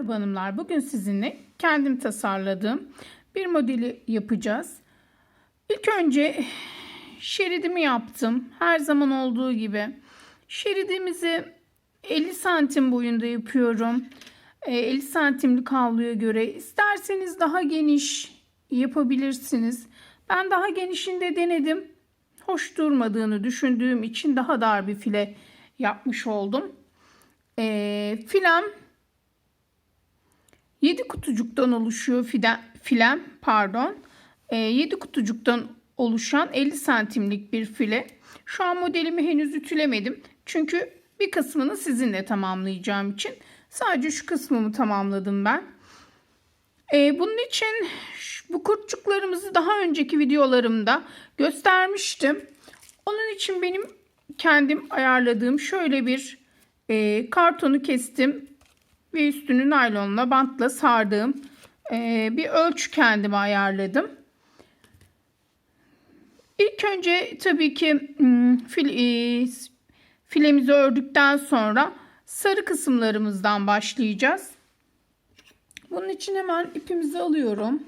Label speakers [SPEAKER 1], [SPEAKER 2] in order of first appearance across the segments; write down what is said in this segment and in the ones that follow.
[SPEAKER 1] Merhaba hanımlar. Bugün sizinle kendim tasarladığım bir modeli yapacağız. İlk önce şeridimi yaptım. Her zaman olduğu gibi. Şeridimizi 50 santim boyunda yapıyorum. Ee, 50 santimlik havluya göre. İsterseniz daha geniş yapabilirsiniz. Ben daha genişinde denedim. Hoş durmadığını düşündüğüm için daha dar bir file yapmış oldum. Ee, filem 7 kutucuktan oluşuyor fiden, filem pardon. E, 7 kutucuktan oluşan 50 santimlik bir file. Şu an modelimi henüz ütülemedim. Çünkü bir kısmını sizinle tamamlayacağım için. Sadece şu kısmımı tamamladım ben. E, bunun için bu kurtçuklarımızı daha önceki videolarımda göstermiştim. Onun için benim kendim ayarladığım şöyle bir e, kartonu kestim ve üstünü naylonla bantla sardığım e, bir ölçü kendime ayarladım. İlk önce tabii ki hmm, fil, e, filemizi ördükten sonra sarı kısımlarımızdan başlayacağız. Bunun için hemen ipimizi alıyorum.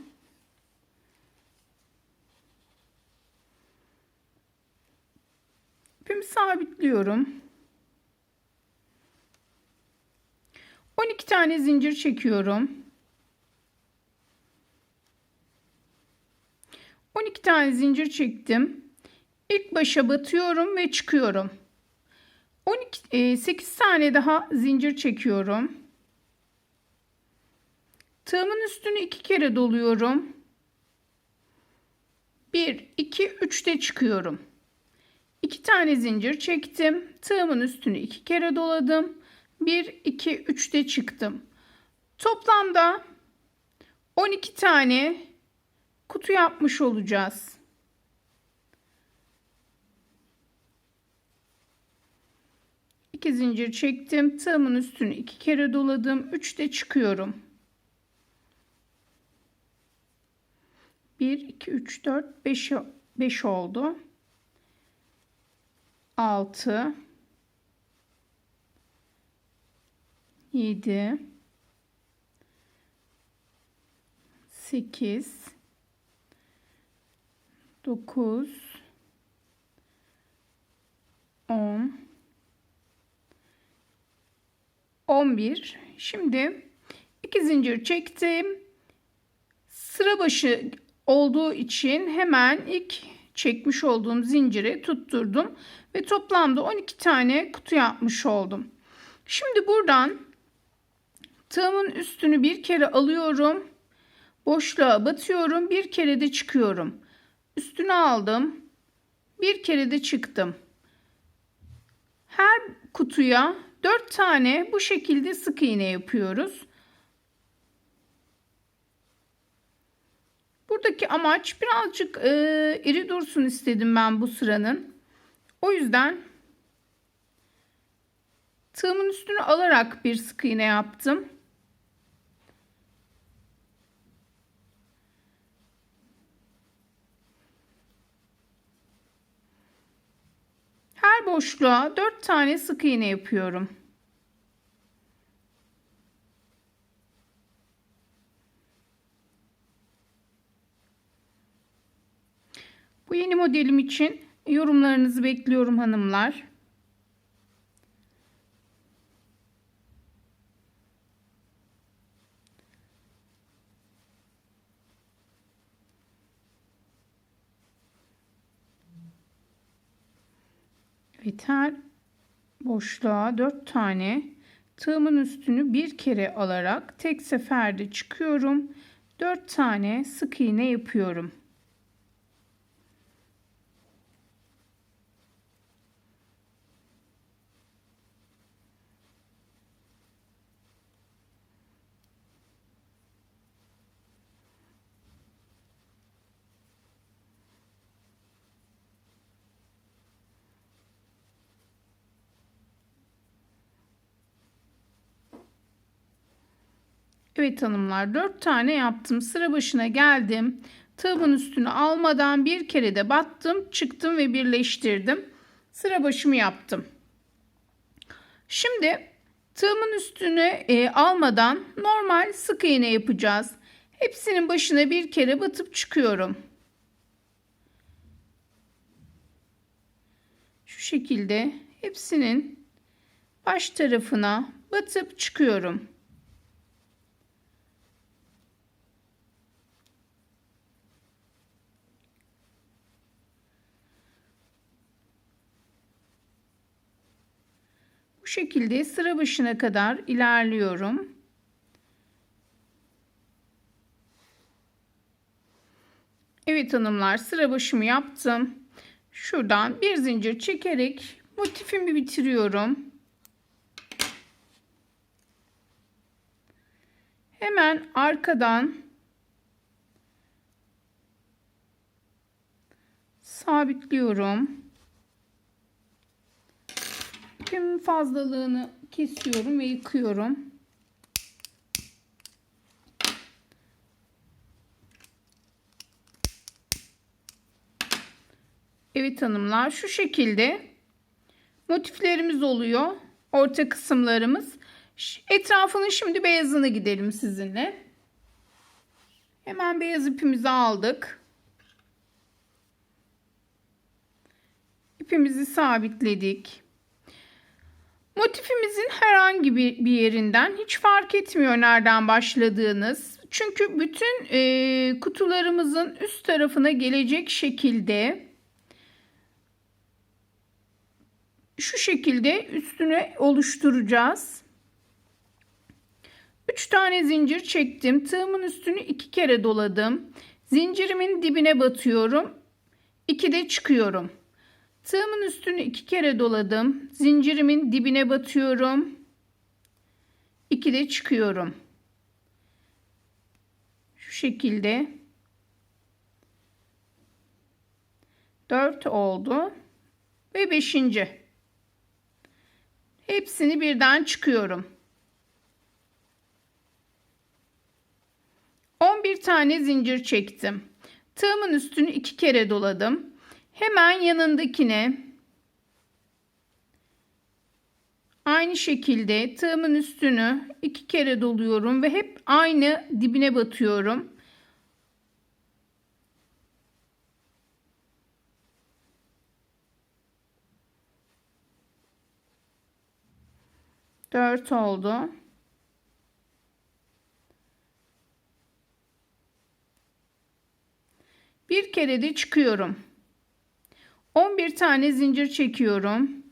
[SPEAKER 1] İpimi sabitliyorum. 12 tane zincir çekiyorum. 12 tane zincir çektim. İlk başa batıyorum ve çıkıyorum. 12 8 tane daha zincir çekiyorum. Tığımın üstünü iki kere doluyorum. 1 2 3 de çıkıyorum. 2 tane zincir çektim. Tığımın üstünü iki kere doladım. 1, 2, 3'te çıktım. Toplamda 12 tane kutu yapmış olacağız. İki zincir çektim. Tığımın üstünü iki kere doladım. Üçte çıkıyorum. 1, 2, 3, 4, 5, 5 oldu. 6 7 8 9 10 11 şimdi iki zincir çektim. Sıra başı olduğu için hemen ilk çekmiş olduğum zinciri tutturdum ve toplamda 12 tane kutu yapmış oldum. Şimdi buradan Tığımın üstünü bir kere alıyorum. Boşluğa batıyorum. Bir kere de çıkıyorum. Üstünü aldım. Bir kere de çıktım. Her kutuya 4 tane bu şekilde sık iğne yapıyoruz. Buradaki amaç birazcık e, iri dursun istedim ben bu sıranın. O yüzden tığımın üstünü alarak bir sık iğne yaptım. Her boşluğa 4 tane sık iğne yapıyorum. Bu yeni modelim için yorumlarınızı bekliyorum hanımlar. Her boşluğa 4 tane tığımın üstünü bir kere alarak tek seferde çıkıyorum. 4 tane sık iğne yapıyorum. Evet hanımlar 4 tane yaptım. Sıra başına geldim. Tığımın üstünü almadan bir kere de battım. Çıktım ve birleştirdim. Sıra başımı yaptım. Şimdi Tığımın üstüne e, almadan normal sık iğne yapacağız. Hepsinin başına bir kere batıp çıkıyorum. Şu şekilde hepsinin baş tarafına batıp çıkıyorum. Şekilde sıra başına kadar ilerliyorum. Evet hanımlar sıra başımı yaptım. Şuradan bir zincir çekerek motifimi bitiriyorum. Hemen arkadan sabitliyorum. İpimin fazlalığını kesiyorum ve yıkıyorum. Evet hanımlar şu şekilde motiflerimiz oluyor. Orta kısımlarımız. Etrafının şimdi beyazını gidelim sizinle. Hemen beyaz ipimizi aldık. İpimizi sabitledik. Motifimizin herhangi bir, yerinden hiç fark etmiyor nereden başladığınız. Çünkü bütün e, kutularımızın üst tarafına gelecek şekilde şu şekilde üstüne oluşturacağız. 3 tane zincir çektim. Tığımın üstünü 2 kere doladım. Zincirimin dibine batıyorum. 2 de çıkıyorum. Tığımın üstünü 2 kere doladım. Zincirimin dibine batıyorum. 2 de çıkıyorum. Şu şekilde 4 oldu ve 5. Hepsini birden çıkıyorum. 11 tane zincir çektim. Tığımın üstünü iki kere doladım. Hemen yanındakine aynı şekilde tığımın üstünü iki kere doluyorum ve hep aynı dibine batıyorum. Dört oldu. Bir kere de çıkıyorum. 11 tane zincir çekiyorum.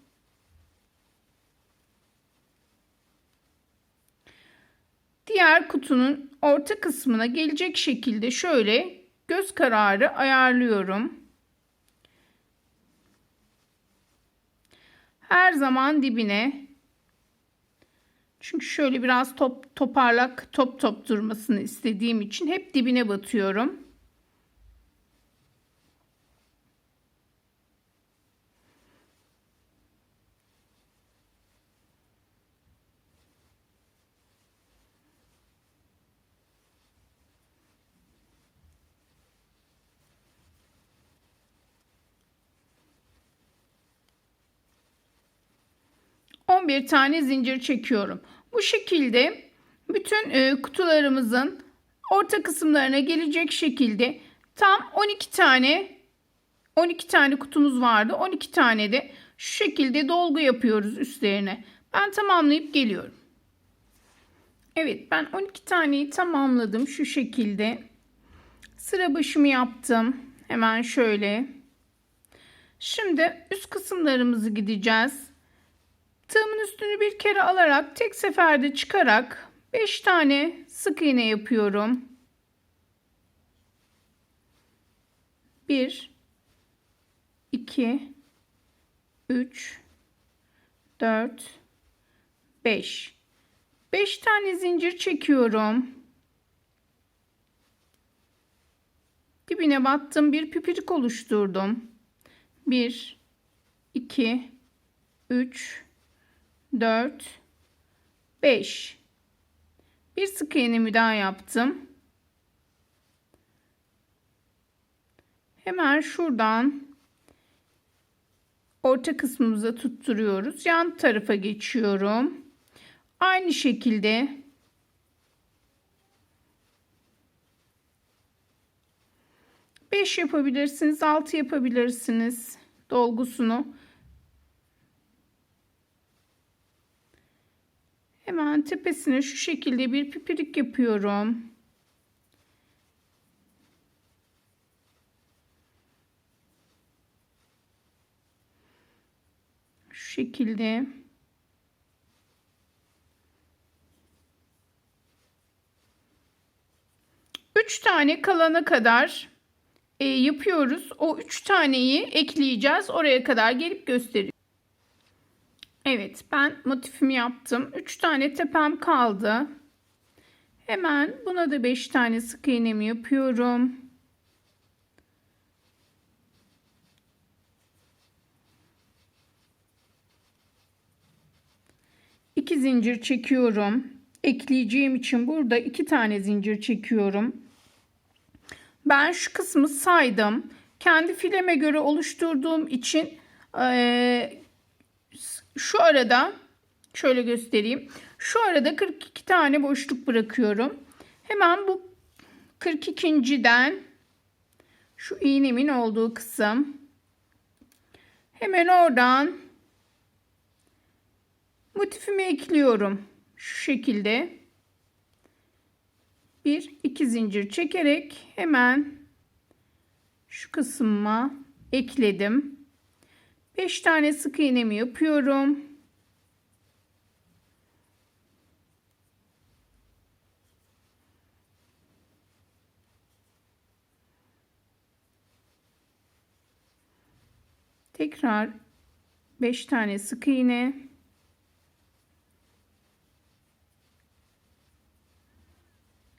[SPEAKER 1] Diğer kutunun orta kısmına gelecek şekilde şöyle göz kararı ayarlıyorum. Her zaman dibine çünkü şöyle biraz top toparlak top top durmasını istediğim için hep dibine batıyorum. 11 tane zincir çekiyorum. Bu şekilde bütün e, kutularımızın orta kısımlarına gelecek şekilde tam 12 tane 12 tane kutumuz vardı. 12 tane de şu şekilde dolgu yapıyoruz üstlerine. Ben tamamlayıp geliyorum. Evet ben 12 taneyi tamamladım şu şekilde. Sıra başımı yaptım. Hemen şöyle. Şimdi üst kısımlarımızı gideceğiz. Tığımın üstünü bir kere alarak tek seferde çıkarak 5 tane sık iğne yapıyorum. 1 2 3 4 5 5 tane zincir çekiyorum. Dibine battım. Bir pipirik oluşturdum. 1 2 3 4 5 bir sık iğnemi daha yaptım. Hemen şuradan orta kısmımıza tutturuyoruz. Yan tarafa geçiyorum. Aynı şekilde beş yapabilirsiniz, altı yapabilirsiniz dolgusunu. Hemen tepesine şu şekilde bir pipirik yapıyorum. Şu şekilde. Üç tane kalana kadar e, yapıyoruz. O üç taneyi ekleyeceğiz. Oraya kadar gelip göstereyim. Evet ben motifimi yaptım. 3 tane tepem kaldı. Hemen buna da 5 tane sık iğnemi yapıyorum. İki zincir çekiyorum. Ekleyeceğim için burada iki tane zincir çekiyorum. Ben şu kısmı saydım. Kendi fileme göre oluşturduğum için şu arada şöyle göstereyim. Şu arada 42 tane boşluk bırakıyorum. Hemen bu 42.den şu iğnemin olduğu kısım hemen oradan motifimi ekliyorum. Şu şekilde bir iki zincir çekerek hemen şu kısmıma ekledim. 5 tane sık iğnemi yapıyorum. Tekrar 5 tane sık iğne.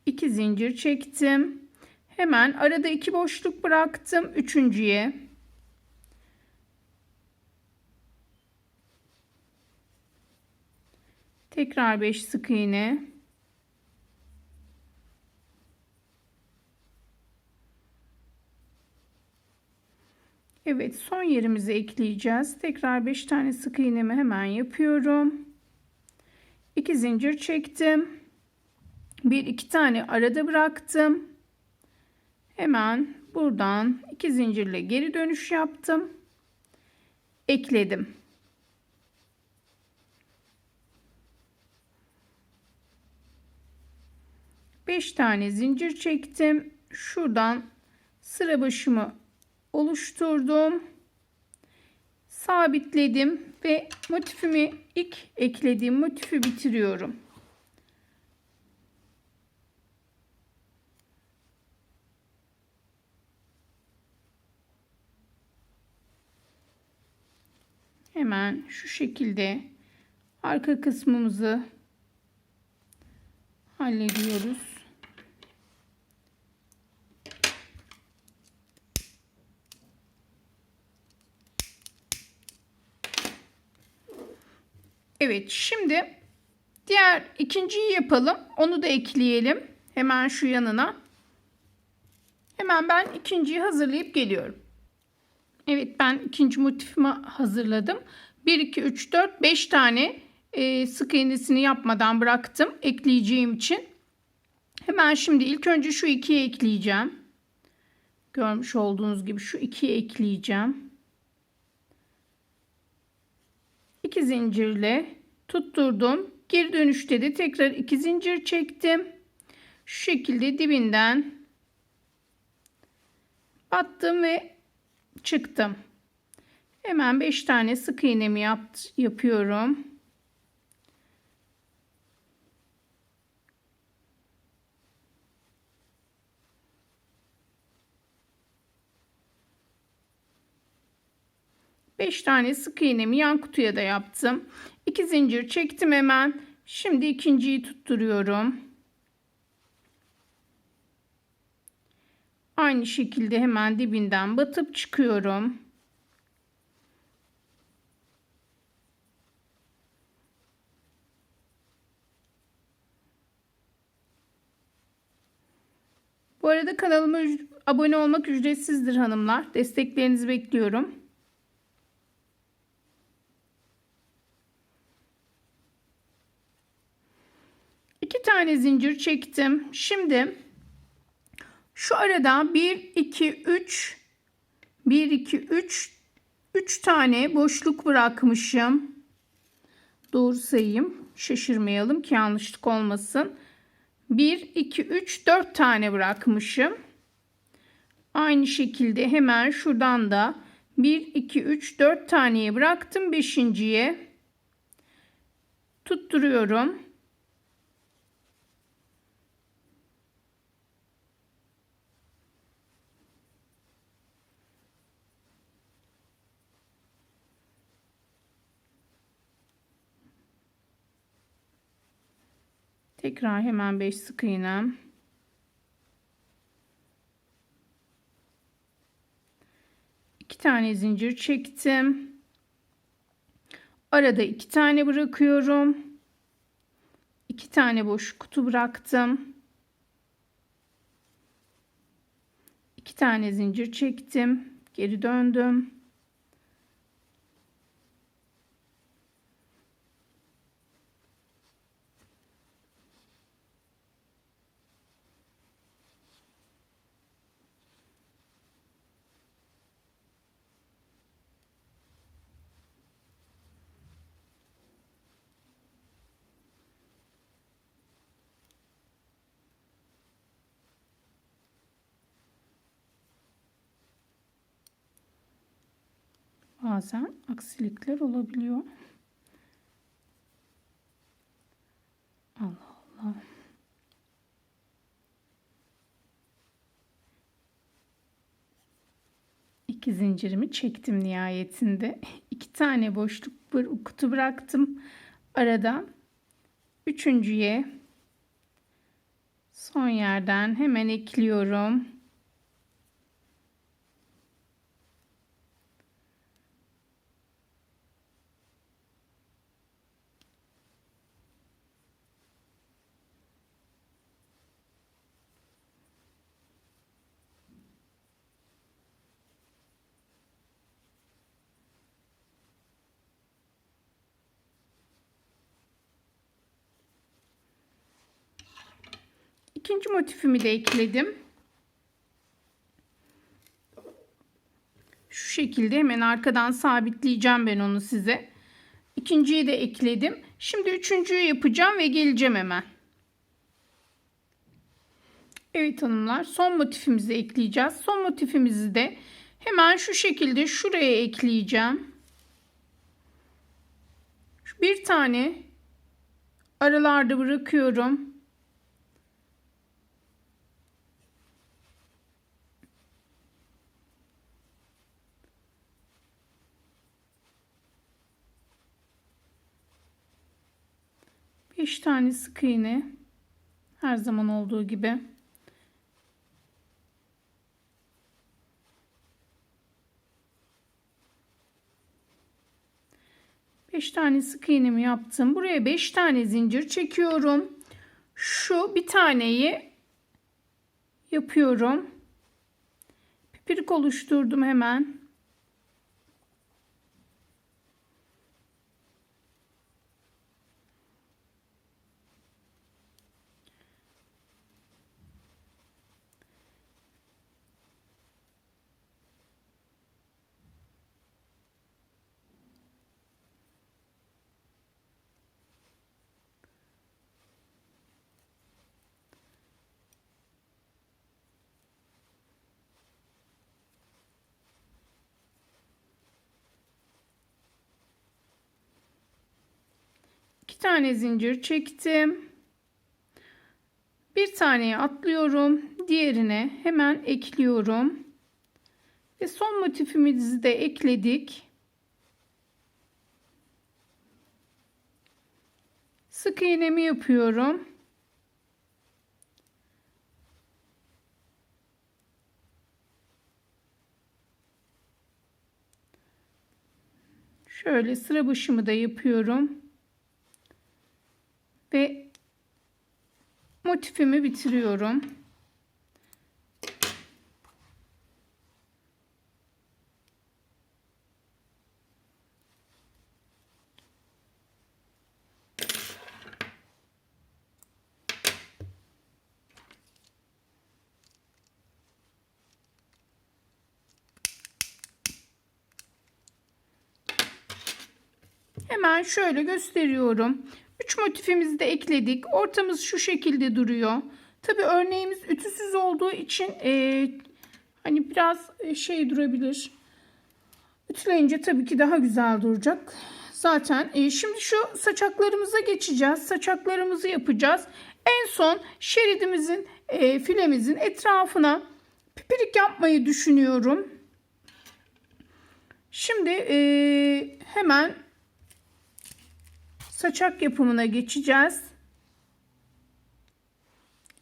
[SPEAKER 1] iki zincir çektim. Hemen arada iki boşluk bıraktım. Üçüncüye Tekrar 5 sık iğne. Evet son yerimizi ekleyeceğiz. Tekrar 5 tane sık iğnemi hemen yapıyorum. 2 zincir çektim. 1 2 tane arada bıraktım. Hemen buradan 2 zincirle geri dönüş yaptım. Ekledim. 5 tane zincir çektim. Şuradan sıra başımı oluşturdum. Sabitledim ve motifimi ilk eklediğim motifi bitiriyorum. Hemen şu şekilde arka kısmımızı hallediyoruz. Evet şimdi diğer ikinciyi yapalım. Onu da ekleyelim. Hemen şu yanına. Hemen ben ikinciyi hazırlayıp geliyorum. Evet ben ikinci motifimi hazırladım. 1, 2, 3, 4, 5 tane e, sık iğnesini yapmadan bıraktım. Ekleyeceğim için. Hemen şimdi ilk önce şu ikiye ekleyeceğim. Görmüş olduğunuz gibi şu ikiye ekleyeceğim. 2 zincirle tutturdum. Geri dönüşte de tekrar 2 zincir çektim. Şu şekilde dibinden battım ve çıktım. Hemen 5 tane sık iğnemi yapıyorum. Beş tane sık iğnemi yan kutuya da yaptım. 2 zincir çektim hemen. Şimdi ikinciyi tutturuyorum. Aynı şekilde hemen dibinden batıp çıkıyorum. Bu arada kanalıma abone olmak ücretsizdir hanımlar. Desteklerinizi bekliyorum. Tane zincir çektim. Şimdi şu arada 1 2 3 1 2 3 3 tane boşluk bırakmışım. Doğru sayayım. Şaşırmayalım ki yanlışlık olmasın. 1 2 3 4 tane bırakmışım. Aynı şekilde hemen şuradan da 1 2 3 4 taneye bıraktım. 5.'ye tutturuyorum. Tekrar hemen 5 sık iğnem. İki tane zincir çektim. Arada iki tane bırakıyorum. İki tane boş kutu bıraktım. İki tane zincir çektim. Geri döndüm. Bazen aksilikler olabiliyor. Allah Allah. İki zincirimi çektim nihayetinde. İki tane boşluk kutu bıraktım. Arada üçüncüye son yerden hemen ekliyorum. İkinci motifimi de ekledim. Şu şekilde hemen arkadan sabitleyeceğim ben onu size. İkinciyi de ekledim. Şimdi üçüncüyü yapacağım ve geleceğim hemen. Evet hanımlar son motifimizi ekleyeceğiz. Son motifimizi de hemen şu şekilde şuraya ekleyeceğim. Bir tane aralarda bırakıyorum. Beş tane sık iğne her zaman olduğu gibi 5 tane sık iğnemi yaptım. Buraya 5 tane zincir çekiyorum. Şu bir taneyi yapıyorum. Pipirik oluşturdum hemen. Tane zincir çektim. Bir taneye atlıyorum. Diğerine hemen ekliyorum. Ve son motifimizi de ekledik. Sık iğnemi yapıyorum. Şöyle sıra başımı da yapıyorum ve motifimi bitiriyorum. Hemen şöyle gösteriyorum. 3 motifimizi de ekledik. Ortamız şu şekilde duruyor. Tabi örneğimiz ütüsüz olduğu için e, hani biraz e, şey durabilir. Ütüleyince tabii ki daha güzel duracak. Zaten e, şimdi şu saçaklarımıza geçeceğiz. Saçaklarımızı yapacağız. En son şeridimizin e, filemizin etrafına pipirik yapmayı düşünüyorum. Şimdi e, hemen saçak yapımına geçeceğiz.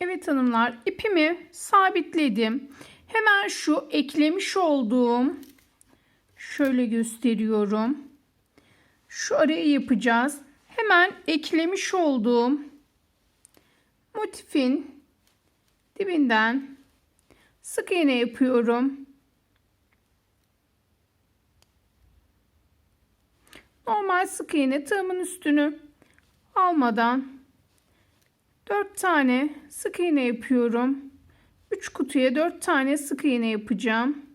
[SPEAKER 1] Evet hanımlar ipimi sabitledim. Hemen şu eklemiş olduğum şöyle gösteriyorum. Şu arayı yapacağız. Hemen eklemiş olduğum motifin dibinden sık iğne yapıyorum. Normal sık iğne tığımın üstünü almadan 4 tane sık iğne yapıyorum. 3 kutuya 4 tane sık iğne yapacağım.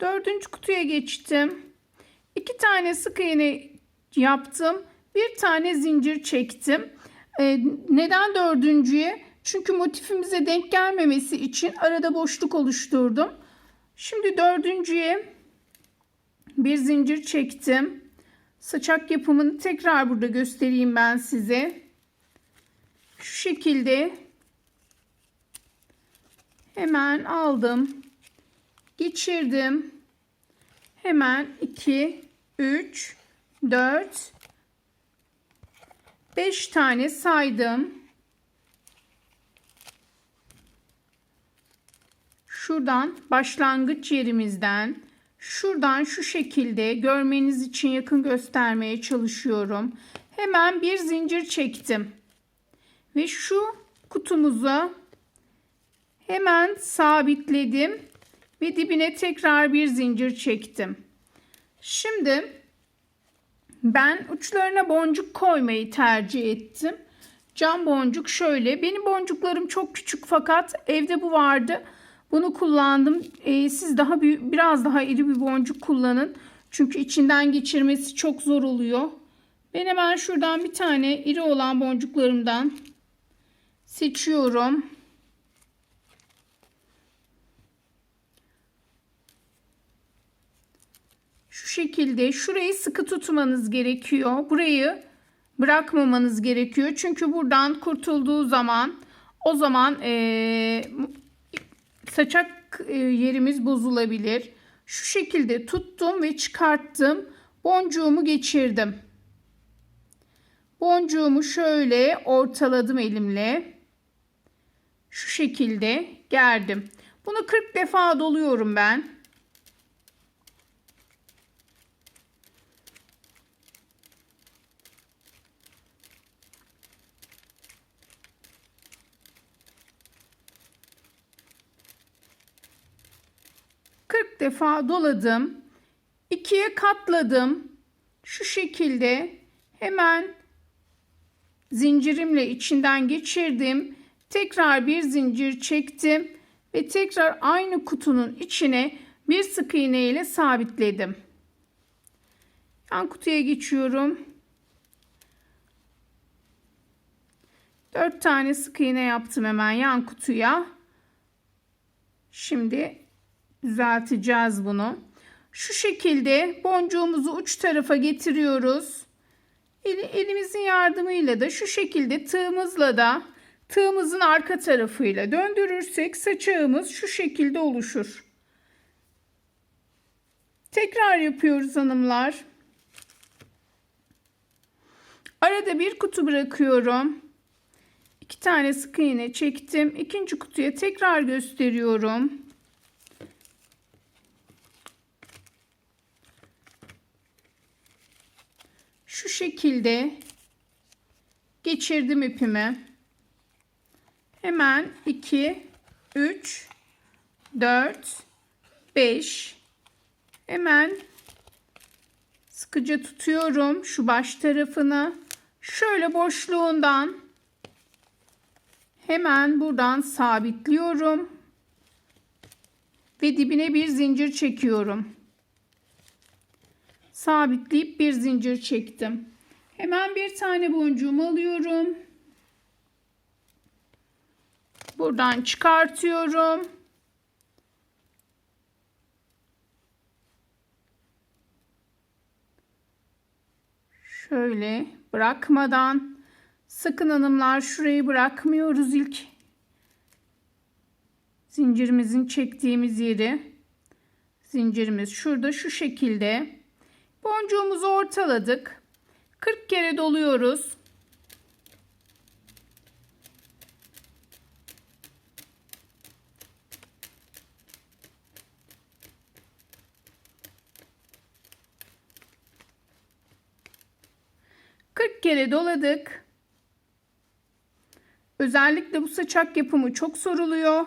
[SPEAKER 1] Dördüncü kutuya geçtim. 2 tane sık iğne yaptım. Bir tane zincir çektim. Ee, neden dördüncüye? Çünkü motifimize denk gelmemesi için arada boşluk oluşturdum. Şimdi dördüncüye bir zincir çektim. Saçak yapımını tekrar burada göstereyim ben size. Şu şekilde hemen aldım. Geçirdim. Hemen 2 3 4 5 tane saydım. Şuradan başlangıç yerimizden Şuradan şu şekilde görmeniz için yakın göstermeye çalışıyorum. Hemen bir zincir çektim. Ve şu kutumuza hemen sabitledim. Ve dibine tekrar bir zincir çektim. Şimdi ben uçlarına boncuk koymayı tercih ettim. Cam boncuk şöyle. Benim boncuklarım çok küçük fakat evde bu vardı. Bunu kullandım. Ee, siz daha büyük, biraz daha iri bir boncuk kullanın. Çünkü içinden geçirmesi çok zor oluyor. Ben hemen şuradan bir tane iri olan boncuklarımdan seçiyorum. Şu şekilde şurayı sıkı tutmanız gerekiyor. Burayı bırakmamanız gerekiyor. Çünkü buradan kurtulduğu zaman o zaman ee, saçak e, yerimiz bozulabilir. Şu şekilde tuttum ve çıkarttım. Boncuğumu geçirdim. Boncuğumu şöyle ortaladım elimle. Şu şekilde gerdim. Bunu 40 defa doluyorum ben. 40 defa doladım. ikiye katladım. Şu şekilde hemen zincirimle içinden geçirdim. Tekrar bir zincir çektim ve tekrar aynı kutunun içine bir sık iğne ile sabitledim. Yan kutuya geçiyorum. 4 tane sık iğne yaptım hemen yan kutuya. Şimdi düzelteceğiz bunu. Şu şekilde boncuğumuzu uç tarafa getiriyoruz. elimizin yardımıyla da şu şekilde tığımızla da tığımızın arka tarafıyla döndürürsek saçağımız şu şekilde oluşur. Tekrar yapıyoruz hanımlar. Arada bir kutu bırakıyorum. İki tane sık iğne çektim. İkinci kutuya tekrar gösteriyorum. Şu şekilde geçirdim ipimi. Hemen 2 3 4 5 hemen sıkıca tutuyorum şu baş tarafını. Şöyle boşluğundan hemen buradan sabitliyorum. ve dibine bir zincir çekiyorum. Sabitleyip bir zincir çektim. Hemen bir tane boncuğumu alıyorum. Buradan çıkartıyorum. Şöyle bırakmadan sakın hanımlar şurayı bırakmıyoruz ilk zincirimizin çektiğimiz yeri zincirimiz şurada şu şekilde boncuğumuzu ortaladık 40 kere doluyoruz kere doladık. Özellikle bu saçak yapımı çok soruluyor.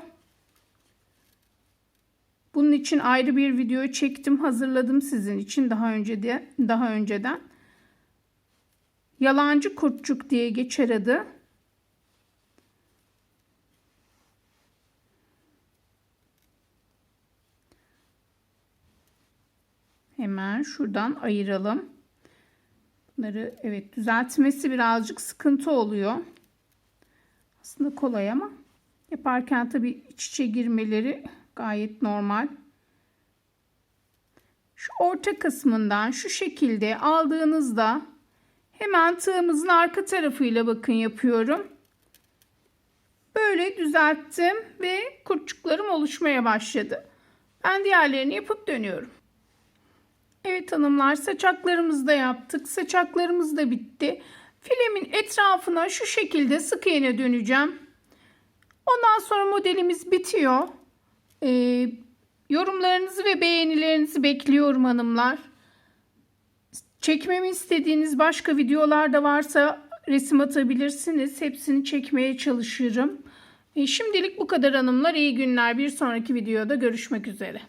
[SPEAKER 1] Bunun için ayrı bir video çektim, hazırladım sizin için daha önce de daha önceden. Yalancı kurtçuk diye geçer adı. Hemen şuradan ayıralım. Bunları evet düzeltmesi birazcık sıkıntı oluyor. Aslında kolay ama yaparken tabii iç içe girmeleri gayet normal. Şu orta kısmından şu şekilde aldığınızda hemen tığımızın arka tarafıyla bakın yapıyorum. Böyle düzelttim ve kurtçuklarım oluşmaya başladı. Ben diğerlerini yapıp dönüyorum. Evet hanımlar saçaklarımızı da yaptık. Saçaklarımız da bitti. Filemin etrafına şu şekilde sık iğne döneceğim. Ondan sonra modelimiz bitiyor. Ee, yorumlarınızı ve beğenilerinizi bekliyorum hanımlar. Çekmemi istediğiniz başka videolar da varsa resim atabilirsiniz. Hepsini çekmeye çalışırım. Ee, şimdilik bu kadar hanımlar. İyi günler. Bir sonraki videoda görüşmek üzere.